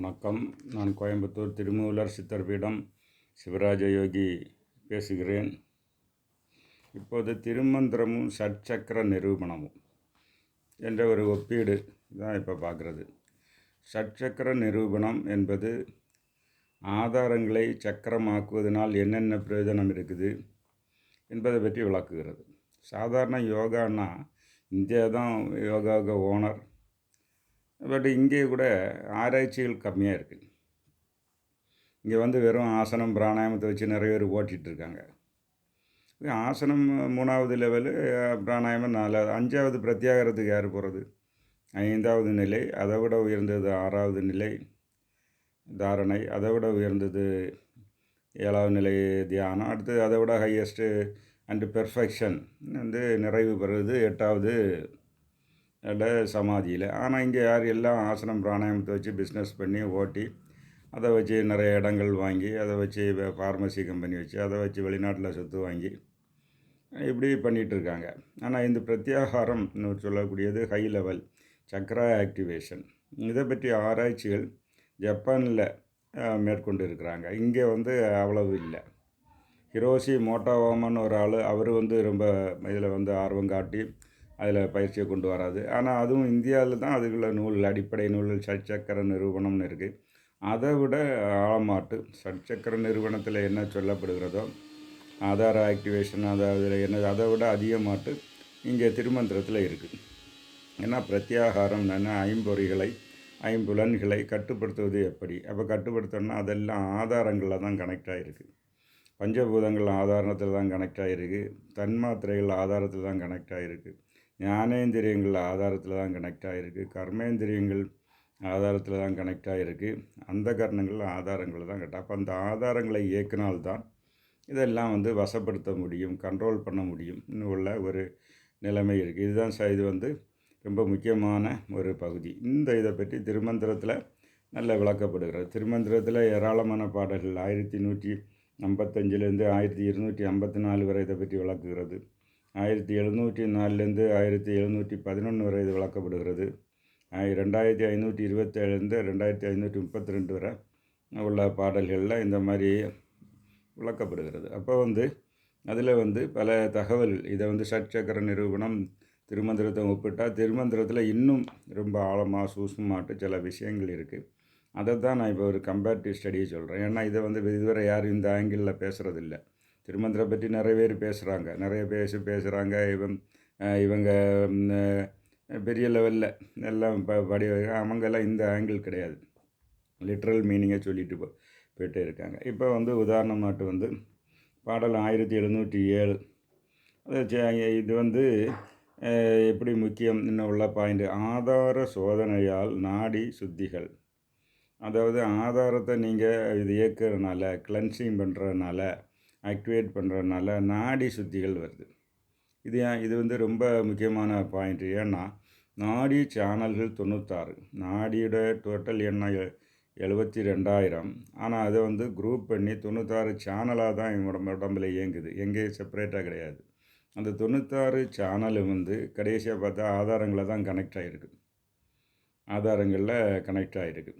வணக்கம். நான் கோயம்புத்தூர் திருமூலர் சித்தர்பீடம் சிவராஜ யோகி பேசுகிறேன். இப்போது திருமந்திரமும் சட்சக்கர நிரூபணமும் என்ற ஒரு ஒப்பீடு தான் இப்போ பார்க்குறது. சட்சக்கர நிரூபணம் என்பது ஆதாரங்களை சக்கரமாக்குவதனால் என்னென்ன பிரயோஜனம் இருக்குது என்பதை பற்றி விளக்குகிறது. சாதாரண யோகான்னா இந்தியா தான் யோகாவுக்கு ஓனர். பட் இங்கே கூட ஆராய்ச்சிகள் கம்மியாக இருக்குது இங்கே வந்து வெறும் ஆசனம் பிராணாயாமத்தை வச்சு நிறைய பேர் ஓட்டிகிட்டு இருக்காங்க. ஆசனம் மூணாவது லெவலு பிராணாயாமம் நாலாவது அஞ்சாவது பிரத்யாகாரத்துக்கு யார் போகிறது ஐந்தாவது நிலை அதை விட உயர்ந்தது ஆறாவது நிலை தாரணை அதை விட உயர்ந்தது ஏழாவது நிலை தியானம் அடுத்து அதை விட ஹையஸ்ட்டு அண்டு பெர்ஃபெக்ஷன் வந்து நிறைவு பெறுவது எட்டாவது இல்லை சமாதியில். ஆனால் இங்கே யார் எல்லாம் ஆசனம் பிராணாயாமத்தை வச்சு பிஸ்னஸ் பண்ணி ஓட்டி அதை வச்சு நிறைய இடங்கள் வாங்கி அதை வச்சு ஃபார்மசி கம்பெனி வச்சு அதை வச்சு வெளிநாட்டில் சொத்து வாங்கி இப்படி பண்ணிகிட்ருக்காங்க ஆனால் இந்த பிரத்யாகாரம் சொல்லக்கூடியது ஹை லெவல் சக்ரா ஆக்டிவேஷன் இதை பற்றி ஆராய்ச்சிகள் ஜப்பானில் மேற்கொண்டு இருக்கிறாங்க. இங்கே வந்து அவ்வளவு இல்லை. ஹிரோஷி மோட்டோவாமன் ஒரு ஆள். அவர் வந்து ரொம்ப இதில் வந்து ஆர்வம் காட்டி அதில் பயிற்சியை கொண்டு வராது. ஆனால் அதுவும் இந்தியாவில் தான் அதுக்குள்ள நூல் அடிப்படை நூல் சட்சக்கர நிறுவனம்னு இருக்குது அதை விட ஆழமாட்டு சட்சக்கர நிறுவனத்தில் என்ன சொல்லப்படுகிறதோ ஆதார ஆக்டிவேஷன் அதாவது என்ன அதை விட அதிகமாட்டு இங்கே திருமந்திரத்தில் இருக்குது ஏன்னா பிரத்யாகாரம் என்ன ஐம்பொறிகளை ஐம்புலன்களை கட்டுப்படுத்துவது எப்படி? அப்போ கட்டுப்படுத்தணும்னா அதெல்லாம் ஆதாரங்களில் தான் கனெக்ட் ஆகிருக்கு பஞ்சபூதங்கள் ஆதாரத்தில் தான் கனெக்ட் ஆகிருக்கு தன்மாத்திரைகள் ஆதாரத்தில் தான் கனெக்ட் ஆகிருக்கு ஞானேந்திரியங்கள் ஆதாரத்தில் தான் கனெக்ட் ஆகிருக்கு கர்மேந்திரியங்கள் ஆதாரத்தில் தான் கனெக்ட் ஆகிருக்கு அந்த கர்ணங்கள் ஆதாரங்கள் தான் கட்ட அப்போ அந்த ஆதாரங்களை இயக்கினால்தான் இதெல்லாம் வந்து வசப்படுத்த முடியும் கண்ட்ரோல் பண்ண முடியும் உள்ள ஒரு நிலைமை இருக்குது இதுதான் ச இது வந்து ரொம்ப முக்கியமான ஒரு பகுதி. இந்த இதை பற்றி திருமந்திரத்தில் நல்ல விளக்கப்படுகிறது திருமந்திரத்தில் ஏராளமான பாடல்கள் ஆயிரத்தி நூற்றி ஐம்பத்தஞ்சிலேருந்து ஆயிரத்தி இருநூற்றி ஐம்பத்தி நாலு வரை இதை பற்றி விளக்குகிறது. ஆயிரத்தி எழுநூற்றி நாலுலேருந்து ஆயிரத்தி எழுநூற்றி பதினொன்று வரை இது வளர்க்கப்படுகிறது. ரெண்டாயிரத்தி ஐநூற்றி இருபத்தேழுலேருந்து ரெண்டாயிரத்தி ஐநூற்றி முப்பத்தி ரெண்டு வரை உள்ள பாடல்களில் இந்த மாதிரி விளக்கப்படுகிறது அப்போ வந்து அதில் வந்து பல தகவல் இதை வந்து சட்சக்கர நிரூபணம் திருமந்திரத்தை ஒப்பிட்டால் திருமந்திரத்தில் இன்னும் ரொம்ப ஆழமாக சூஸ்மமாட்டு சில விஷயங்கள் இருக்குது அதை தான் நான் இப்போ ஒரு கம்பேரிட்டிவ் ஸ்டடியை சொல்கிறேன் ஏன்னா இதை வந்து இதுவரை யாரும் இந்த ஆங்கிளில் பேசுகிறதில்ல திருமந்திரம் பற்றி நிறைய பேர் பேசுகிறாங்க நிறைய பேசி பேசுகிறாங்க இவன் இவங்க பெரிய லெவலில் எல்லாம் ப படி அவங்கெல்லாம் இந்த ஆங்கிள் கிடையாது. லிட்ரல் மீனிங்கை சொல்லிட்டு போ போயிட்டே இருக்காங்க. இப்போ வந்து உதாரணமாட்டு வந்து பாடல் ஆயிரத்தி எழுநூற்றி ஏழு. இது வந்து எப்படி முக்கியம் இன்னும் உள்ள பாயிண்ட் ஆதார சோதனையால் நாடி சுத்திகள். அதாவது ஆதாரத்தை நீங்கள் இது இயக்கிறதுனால கிளன்சிங் பண்ணுறதுனால ஆக்டிவேட் பண்ணுறதுனால நாடி சுத்திகள் வருது. இது ஏன் இது வந்து ரொம்ப முக்கியமான பாயிண்ட் ஏன்னா நாடி சேனல்கள் தொண்ணூத்தாறு. நாடியோட டோட்டல் எண்ணெய் எழுபத்தி ரெண்டாயிரம் ஆனால் அதை வந்து குரூப் பண்ணி தொண்ணூத்தாறு சேனலாக தான் எங்கள் உடம்புல இயங்குது. எங்கேயும் செப்பரேட்டாக கிடையாது. அந்த தொண்ணூத்தாறு சேனலு வந்து கடைசியாக பார்த்தா ஆதாரங்களை தான் கனெக்ட் ஆகிருக்கு ஆதாரங்களில் கனெக்ட் ஆகிருக்கு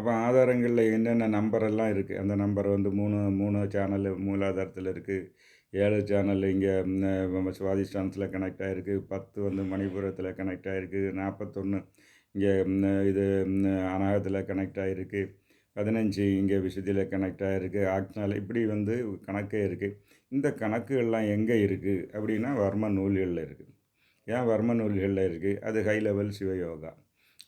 அப்போ ஆதாரங்களில் என்னென்ன நம்பரெல்லாம் இருக்குது அந்த நம்பர் வந்து மூணு மூணு சேனல் மூலாதாரத்தில் இருக்குது ஏழு சேனல் இங்கே சுவாதிஷ்டானத்தில் கனெக்ட் ஆகிருக்கு பத்து வந்து மணிபுரத்தில் கனெக்ட் ஆகிருக்கு நாற்பத்தொன்று இங்கே இது அநாகத்தில் கனெக்ட் ஆகிருக்கு பதினஞ்சு இங்கே விசுதியில் கனெக்ட் ஆகிருக்கு ஆக்னால் இப்படி வந்து கணக்கே இருக்குது இந்த கணக்குகள்லாம் எங்கே இருக்குது அப்படின்னா வர்ம நூல்களில் இருக்குது ஏன் வர்ம நூல்களில் இருக்குது அது ஹை லெவல் சிவயோகா.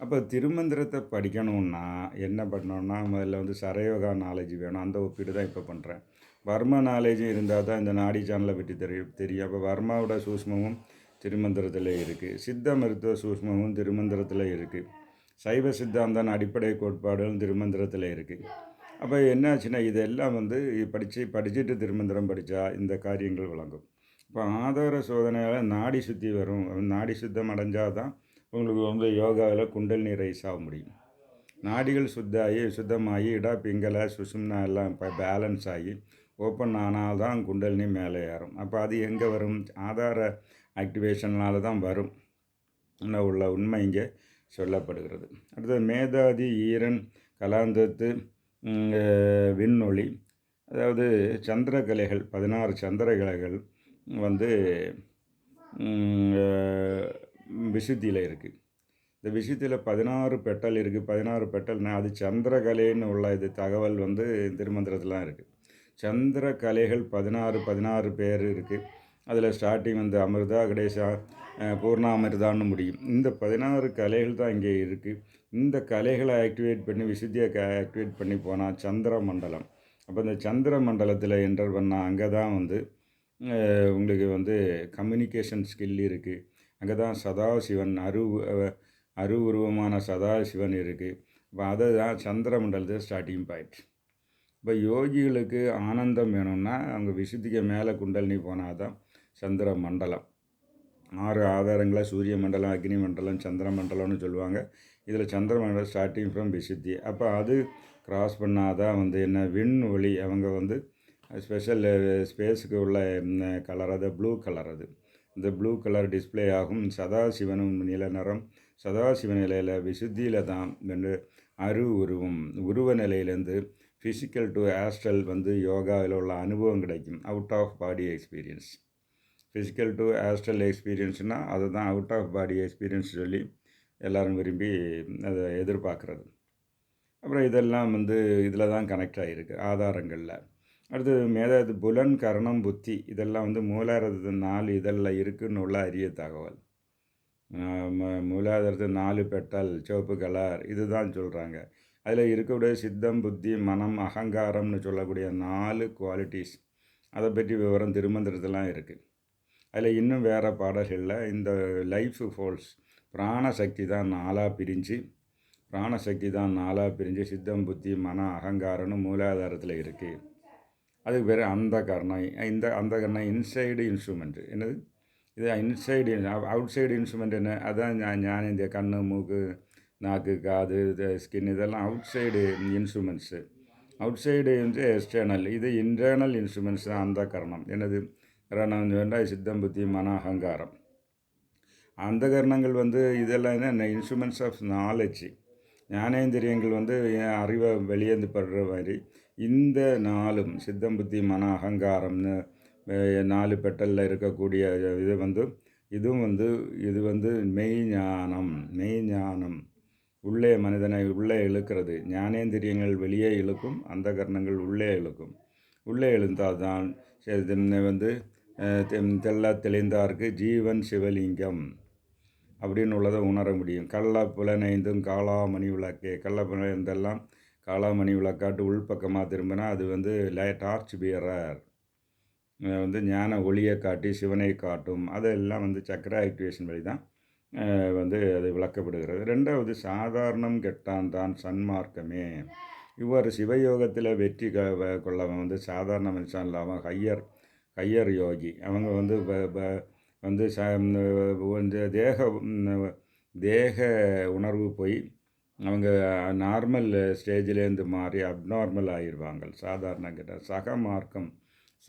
அப்போ திருமந்திரத்தை படிக்கணுன்னா என்ன பண்ணணும்னா முதல்ல வந்து சரயோகா நாலேஜ் வேணும். அந்த ஒப்பீடு தான் இப்போ பண்ணுறேன் வர்மா நாலேஜும் இருந்தால் தான் இந்த நாடி சேனலை பற்றி தெரியும் தெரியும். அப்போ வர்மாவோட சூஷ்மமும் திருமந்திரத்தில் இருக்குது சித்த மருத்துவ சூஷ்மமும் திருமந்திரத்தில் இருக்குது சைவ சித்தாந்தன் அடிப்படை கோட்பாடுகளும் திருமந்திரத்தில் இருக்குது அப்போ என்னாச்சுன்னா இதெல்லாம் வந்து படித்து படிச்சுட்டு திருமந்திரம் படித்தா இந்த காரியங்கள் விளங்கும். இப்போ ஆதார சோதனையால் நாடி சுற்றி வரும். நாடி சுத்தம் அடைஞ்சால் தான் உங்களுக்கு வந்து யோகாவில் குண்டல் நீர் ரைஸ் ஆக முடியும். நாடிகள் சுத்தாகி சுத்தமாகி இடா பிங்கல சுசும்னா எல்லாம் இப்போ பேலன்ஸ் ஆகி ஓப்பன் ஆனால் தான் குண்டலினி மேலே ஏறும். அப்போ அது எங்கே வரும்? ஆதார ஆக்டிவேஷனால தான் வரும். என்ன உள்ள உண்மை இங்கே சொல்லப்படுகிறது. அடுத்தது மேதாதி ஈரன் கலாந்தத்து விண்ணொளி அதாவது சந்திரகலைகள் பதினாறு சந்திரகலைகள் வந்து விசுத்தியில் இருக்குது இந்த விஷயத்தில் பதினாறு பெட்டல் இருக்குது பதினாறு பெட்டல்னா அது சந்திரகலைன்னு உள்ள இது தகவல் வந்து திருமந்திரத்துலாம் இருக்குது சந்திர கலைகள் பதினாறு பதினாறு பேர் இருக்குது அதில் ஸ்டார்டிங் வந்து அமிர்தா கணேசா பூர்ணாமிர்தான்னு முடியும். இந்த பதினாறு கலைகள் தான் இங்கே இருக்குது இந்த கலைகளை ஆக்டிவேட் பண்ணி விசுத்தியை க ஆக்டிவேட் பண்ணி போனால் சந்திர மண்டலம். அப்போ இந்த சந்திர மண்டலத்தில் என்டர் பண்ணால் அங்கே தான் வந்து உங்களுக்கு வந்து கம்யூனிகேஷன் ஸ்கில் இருக்குது அங்கே தான் சதாசிவன் அரு அஹ், அரு உருவமான சதாசிவன் இருக்குது இப்போ அதை தான் சந்திரமண்டலத்தில் ஸ்டார்டிங் பாயிண்ட் இப்போ யோகிகளுக்கு ஆனந்தம் வேணும்னா அவங்க விசுத்திக்கு மேலே குண்டலினி போனால் தான் சந்திர மண்டலம். ஆறு ஆதாரங்களை சூரிய மண்டலம் அக்னி மண்டலம் சந்திர மண்டலம்னு சொல்லுவாங்க. இதில் சந்திர மண்டலம் ஸ்டார்டிங் ஃப்ரம் விசுத்தி. அப்போ அது கிராஸ் பண்ணாதான் வந்து என்ன விண் ஒளி அவங்க வந்து ஸ்பெஷல் ஸ்பேஸுக்கு உள்ள கலர் அது ப்ளூ கலர் அது. இந்த ப்ளூ கலர் டிஸ்ப்ளே ஆகும். சதாசிவனும் நில நிறம் சதாசிவ நிலையில் விசுத்தியில் தான் என்று அரு உருவம். உருவ நிலையிலேருந்து ஃபிசிக்கல் டு ஆஸ்ட்ரல் வந்து யோகாவில் உள்ள அனுபவம் கிடைக்கும். Out of body experience physical to astral எக்ஸ்பீரியன்ஸ்னால் அதை தான் அவுட் ஆஃப் பாடி எக்ஸ்பீரியன்ஸ் சொல்லி எல்லாரும் விரும்பி அதை எதிர்பார்க்குறது. அப்புறம் இதெல்லாம் வந்து இதில் தான் கனெக்ட் ஆகிருக்கு ஆதாரங்களில். அடுத்தது மேதாவது புலன் கரணம் புத்தி. இதெல்லாம் வந்து மூலாதாரத்து நாலு இதெல்லாம் இருக்குன்னு உள்ள அரிய தகவல். மூலாதாரத்து நாலு பெட்டல் சிவப்பு கலர் இதுதான் சொல்கிறாங்க அதில் இருக்கக்கூடிய சித்தம் புத்தி மனம் அகங்காரம்னு சொல்லக்கூடிய நாலு குவாலிட்டிஸ். அதை பற்றி விவரம் திருமந்திரத்துலாம் இருக்குது அதில் இன்னும் வேறு பாடல்களில் இந்த லைஃப் ஃபோல்ஸ் பிராணசக்தி தான் நாலாக பிரிஞ்சு பிராணசக்தி தான் நாலாக பிரிஞ்சு சித்தம் புத்தி மன அகங்காரம்னு மூலாதாரத்தில் இருக்குது அதுக்கு பேர் அந்த கர்ணம் இந்த அந்த கர்ணம் இன்சைடு இன்ஸ்ட்ருமெண்ட்டு என்னது? இது இன்சைடு அவுட் சைடு இன்ஸ்ட்ருமெண்ட் என்ன? அதான் ஞான ஞானேந்திய கண் கண்ணு மூக்கு நாக்கு காது ஸ்கின் இதெல்லாம் outside instruments outside வந்து எக்ஸ்டர்னல் இது இன்டர்னல் இன்ஸ்ட்ருமெண்ட்ஸ் தான் அந்த கரணம். என்னது? கரணம் வேண்டாம் சித்தம் புத்தி மன அகங்காரம். அந்த கரணங்கள் வந்து இதெல்லாம் என்ன? இன்ஸ்ட்ருமெண்ட்ஸ் ஆஃப் நாலேஜ் ஞானேந்திரியங்கள் வந்து என் அறிவை வெளியேந்து படுற மாதிரி. இந்த நாலும் சித்தம் புத்தி மன அகங்காரம்னு நாலு பெட்டலில் இருக்கக்கூடிய இது வந்து இதுவும் வந்து இது வந்து மெய்ஞானம் மெய்ஞானம் மெய் ஞானம். உள்ளே மனிதனை உள்ளே இழுக்கிறது. ஞானேந்திரியங்கள் வெளியே இழுக்கும் அந்த கர்ணங்கள் உள்ளே இழுக்கும். உள்ளே இழுந்தால்தான் வந்து தெல்ல தெள்ள தெளிந்தார்க்கு ஜீவன் சிவலிங்கம் அப்படின்னு உள்ளதை உணர முடியும். கள்ள புலனைந்தும் காளாமணி விளக்கே கள்ள புலனைந்தெல்லாம் காளாமணி விளக்காட்டு உள்பக்கமாக திரும்பினா அது வந்து லை டார்ச் பியரர். வந்து ஞான ஒளியை காட்டி சிவனை காட்டும். அதெல்லாம் வந்து சக்கர ஆக்டிவேஷன் வழி தான் வந்து அது விளக்கப்படுகிறது. ரெண்டாவது சாதாரணம் கெட்டான் தான் சன்மார்க்கமே. இவ்வாறு சிவயோகத்தில் வெற்றி க வ- கொள்ளவன் வந்து சாதாரண மனுஷன் இல்லாமல் ஹையர் ஹையர் யோகி. அவங்க வந்து ப- ப- வந்து ச தேக தேக உணர்வு போய் அவங்க நார்மல் ஸ்டேஜிலேருந்து மாறி அப்நார்மல் ஆயிடுவாங்க சாதாரண கிட்ட சக மார்க்கம்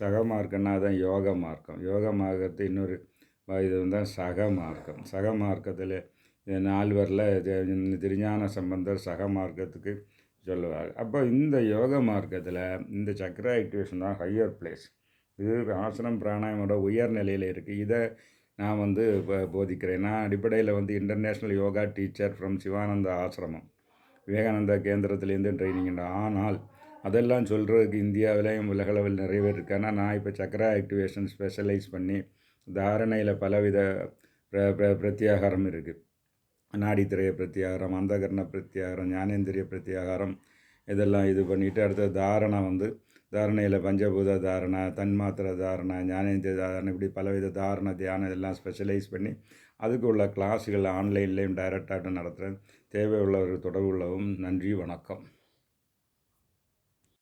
சக மார்க்கம்னா தான் யோக மார்க்கம். யோக மார்க்கத்து இன்னொரு இது வந்து சக மார்க்கம். சக மார்க்கத்தில் நால்வரில் திருஞான சம்பந்தர் சக மார்க்கத்துக்கு சொல்லுவார். அப்போ இந்த யோக மார்க்கத்தில் இந்த சக்கர ஆக்டிவேஷன் தான் ஹையர் பிளேஸ் இது ஆசனம் பிராணாயமோட உயர்நிலையில் இருக்குது இதை நான் வந்து போதிக்கிறேன். நான் அடிப்படையில் வந்து international yoga teacher from Sivananda ஆசிரமம். விவேகானந்தா கேந்திரத்துலேருந்து ட்ரைனிங் ஆனால் அதெல்லாம் சொல்கிறதுக்கு இந்தியாவிலையும் உலகளவில் நிறைய பேர் இருக்காங்க. நான் இப்போ சக்கரா ஆக்டிவேஷன் ஸ்பெஷலைஸ் பண்ணி தாரணையில் பலவித பிரத்யாகாரம் இருக்குது நாடித்திரைய பிரத்யாகாரம் அந்தகரண பிரத்யாகாரம் ஞானேந்திரிய பிரத்யாகாரம் இதெல்லாம் இது பண்ணிவிட்டு அடுத்த தாரணை வந்து தாரணையில் பஞ்சபூத தாரணை தன்மாத்திர தாரணை ஞானேந்திர தாரணை இப்படி பலவித தாரணை தியானம் இதெல்லாம் ஸ்பெஷலைஸ் பண்ணி அதுக்கு உள்ள கிளாஸுகள் ஆன்லைன்லேயும் டைரக்டாக நடத்துகிறேன் தேவை உள்ளவர்கள் தொடர்பு கொள்ளவும் நன்றி வணக்கம்.